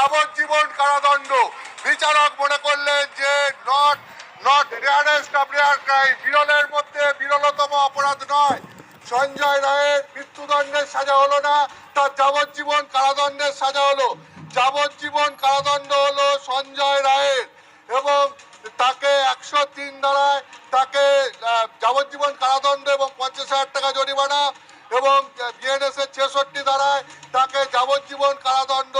যাবজ্জীবন কারাদণ্ড। বিচারক মনে করলেন যে not not rarest of rare crime বিরলের মধ্যে বিরলতম অপরাধ নয়। সঞ্জয় রায়ের মৃত্যুদণ্ডের সাজা হলো না, তার যাবজ্জীবন কারাদণ্ডের সাজা হলো। যাবজ্জীবন কারাদণ্ড হলো সঞ্জয় রায়ের এবং তাকে একশো তিন দ্বারায় তাকে যাবজ্জীবন কারাদণ্ড এবং পঞ্চাশ হাজার টাকা জরিমানা এবং বিএনএস এর ছেষট্টি দ্বারায় তাকে যাবজ্জীবন কারাদণ্ড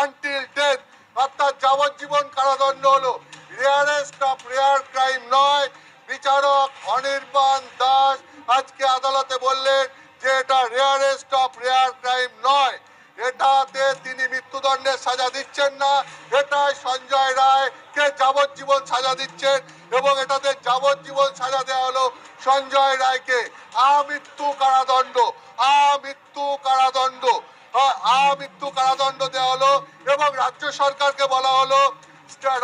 আনটিল ডেথ অর্থাৎ যাবজ্জীবন কারাদণ্ড হলো রেয়ারেস্ট অফ রেয়ার ক্রাইম নয়। বিচারক অনির্বাণ দাস আজকে আদালতে বললেন যে এটা রেয়ারেস্ট অফ রেয়ার ক্রাইম নয়। এটাতে তিনি মৃত্যুদণ্ডের সাজা দিচ্ছেন না। এটাই সঞ্জয় রায়কে যাবজ্জীবন সাজা দিচ্ছেন এবং এটাতে যাবজ্জীবন সাজা দেওয়া হলো সঞ্জয় রায়কে। আমৃত্যু কারাদণ্ড আমৃত্যু কারাদণ্ড। আমৃত্যু কারাদণ্ড দেওয়া হলো এবং রাজ্য সরকারকে বলা হলো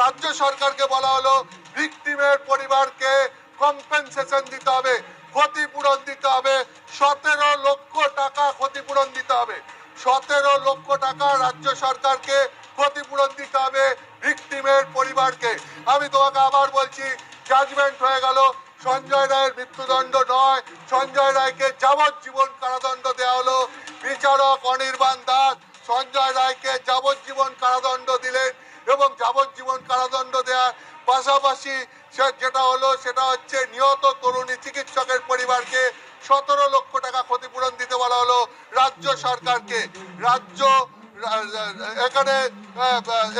রাজ্য সরকারকে বলা হলো ভিকটিমের পরিবারকে কম্পেনসেশন দিতে হবে, ক্ষতিপূরণ দিতে হবে, সতেরো লক্ষ টাকা ক্ষতিপূরণ দিতে হবে, সতেরো লক্ষ টাকা রাজ্য সরকারকে ক্ষতিপূরণ দিতে হবে ভিকটিমের পরিবারকে। আমি তোমাকে আবার বলছি জাজমেন্ট হয়ে গেল, সঞ্জয় রায়ের মৃত্যুদণ্ড নয়, সঞ্জয় রায়কে যাবজ্জীবন কারাদণ্ড দেওয়া হলো বিচারক অনির্বাণ দাস সঞ্জয় রায়কে যাবজ্জীবন কারাদণ্ড দিলেন এবং যাবজ্জীবন কারাদণ্ড দেওয়ার পাশাপাশি সে যেটা হলো, সেটা হচ্ছে নিহত তরুণী চিকিৎসকের পরিবারকে সতেরো লক্ষ টাকা ক্ষতিপূরণ দিতে বলা হলো রাজ্য সরকারকে। রাজ্য, এখানে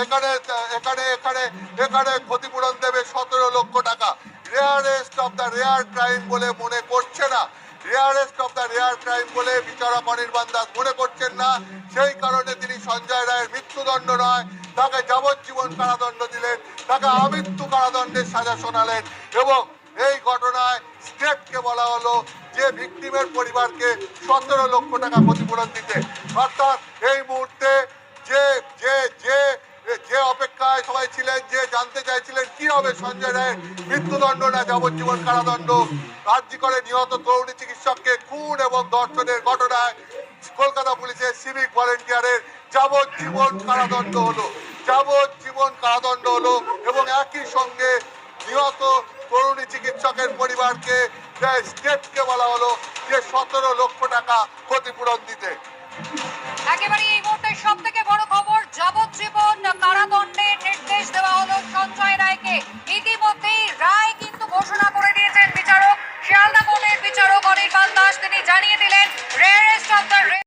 এখানে এখানে এখানে এখানে ক্ষতিপূরণ দেবে সতেরো লক্ষ টাকা। Rarest of the rare crime বলে মনে করছে না। Rarest of the rare crime বলে বিচারক অনির্বাণ দাস মনে করছেন না। সেই কারণে তিনি সঞ্জয় রায়ের মৃত্যুদণ্ড নয়, তাকে যাবজ্জীবন কারাদণ্ড দিলেন, তাকে আমৃত্যু কারাদণ্ডের সাজা শোনালেন এবং এই ঘটনায় স্টেটকে বলা হলো যে ভিকটিমের পরিবারকে সতেরো লক্ষ টাকা ক্ষতিপূরণ দিতে। অর্থাৎ এই মুহূর্তে যে যে যে যে অপেক্ষায় সবাই ছিলেন যে জানতে চাইছিলেন কি হবে সঞ্জয় রায়ের মৃত্যুদণ্ড না যাবজ্জীবন কারাদণ্ড। আর্জি করে নিহত তরুণী চিকিৎসককে খুন এবং ধর্ষণের ঘটনায় কলকাতা পুলিশের সিভিক ভলেন্টিয়ারের যাবজ্জীবন কারাদণ্ড হলো। যাবজ্জীবন কারাদণ্ড হলো এবং একই সঙ্গে নিহত তরুণী চিকিৎসকের পরিবারকে স্টেটকে বলা হলো যে সতেরো লক্ষ টাকা ক্ষতিপূরণ দিতে। জানিয়ে দিলেন রেয়ারেস্ট অফ দ্য